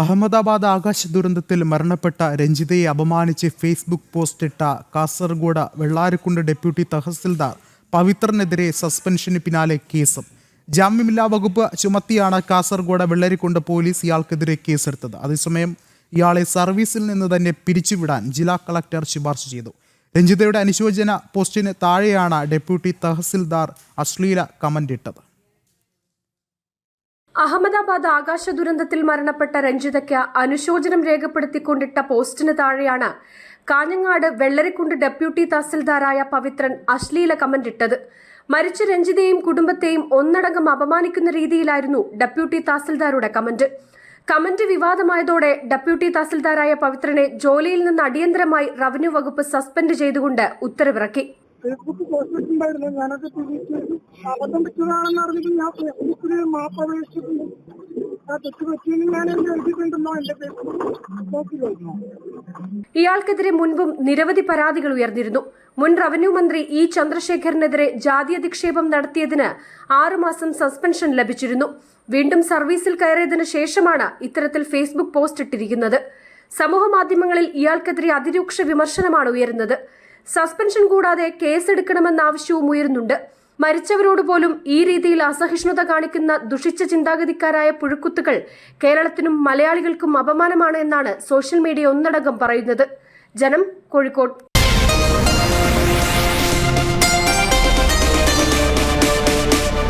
അഹമ്മദാബാദ് ആകാശ ദുരന്തത്തിൽ മരണപ്പെട്ട രഞ്ജിതയെ അപമാനിച്ച് ഫേസ്ബുക്ക് പോസ്റ്റ് ഇട്ട കാസർഗോഡ് വെള്ളാരക്കുണ്ട് ഡെപ്യൂട്ടി തഹസിൽദാർ പവിത്രനെതിരെ സസ്പെൻഷന് പിന്നാലെ കേസ്. ജാമ്യമില്ലാ വകുപ്പ് ചുമത്തിയാണ് കാസർഗോഡ് വെള്ളരിക്കുണ്ട് പോലീസ് ഇയാൾക്കെതിരെ കേസെടുത്തത്. അതേസമയം ഇയാളെ സർവീസിൽ നിന്ന് തന്നെ പിരിച്ചുവിടാൻ ജില്ലാ കളക്ടർ ശുപാർശ ചെയ്തു. രഞ്ജിതയുടെ അനുശോചന പോസ്റ്റിന് താഴെയാണ് ഡെപ്യൂട്ടി തഹസിൽദാർ അശ്ലീല കമന്റ് ഇട്ടത്. അഹമ്മദാബാദ് ആകാശ ദുരന്തത്തിൽ മരണപ്പെട്ട രഞ്ജിതയ്ക്ക് അനുശോചനം രേഖപ്പെടുത്തിക്കൊണ്ടിട്ട പോസ്റ്റിന് താഴെയാണ് കാഞ്ഞങ്ങാട് വെള്ളരിക്കുണ്ട് ഡെപ്യൂട്ടി തഹസിൽദാരായ പവിത്രൻ അശ്ലീല കമന്റ് ഇട്ടത്. മരിച്ച രഞ്ജിതയെയും കുടുംബത്തെയും ഒന്നടങ്കം അപമാനിക്കുന്ന രീതിയിലായിരുന്നു ഡെപ്യൂട്ടി തഹസിൽദാരുടെ കമന്റ്. കമന്റ് വിവാദമായതോടെ ഡെപ്യൂട്ടി തഹസിൽദാരായ പവിത്രനെ ജോലിയിൽ നിന്ന് അടിയന്തരമായി റവന്യൂ വകുപ്പ് സസ്പെൻഡ് ചെയ്തുകൊണ്ട് ഉത്തരവിറക്കി. ഫേസ്ബുക്ക് പോസ്റ്റ് ഇട്ടിട്ടുണ്ടായിരുന്നു. ഞാനത് തിരിച്ച് അബദ്ധം പറ്റിയതാണെന്ന് അറിഞ്ഞിട്ട് ഞാൻ ഫേസ്ബുക്കിൽ മാപ്പ് അപേക്ഷിച്ചിട്ടുണ്ട്. ആ തെറ്റ് പറ്റിയെന്ന് ഞാൻ എഴുതിയിട്ടുണ്ടെന്നോ എന്റെ ഫേസ്ബുക്ക് ഇയാൾക്കെതിരെ മുൻപും നിരവധി പരാതികൾ ഉയർന്നിരുന്നു. മുൻ റവന്യൂ മന്ത്രി ഇ ചന്ദ്രശേഖരനെതിരെ ജാതി അധിക്ഷേപം നടത്തിയതിന് ആറുമാസം സസ്പെൻഷൻ ലഭിച്ചിരുന്നു. വീണ്ടും സർവീസിൽ കയറിയതിനു ശേഷമാണ് ഇത്തരത്തിൽ ഫേസ്ബുക്ക് പോസ്റ്റ് ഇട്ടിരിക്കുന്നത്. സമൂഹമാധ്യമങ്ങളിൽ ഇയാൾക്കെതിരെ അതിരൂക്ഷ വിമർശനമാണ് ഉയരുന്നത്. സസ്പെൻഷൻ കൂടാതെ കേസെടുക്കണമെന്ന ആവശ്യവും ഉയരുന്നുണ്ട്. മരിച്ചവരോട് പോലും ഈ രീതിയിൽ അസഹിഷ്ണുത കാണിക്കുന്ന ദുഷിച്ച ചിന്താഗതിക്കാരായ പുഴുക്കുത്തുകൾ കേരളത്തിനും മലയാളികൾക്കും അപമാനമാണ് എന്നാണ് സോഷ്യൽ മീഡിയ ഒന്നടങ്കം പറയുന്നത്. ജനം കോഴിക്കോട്.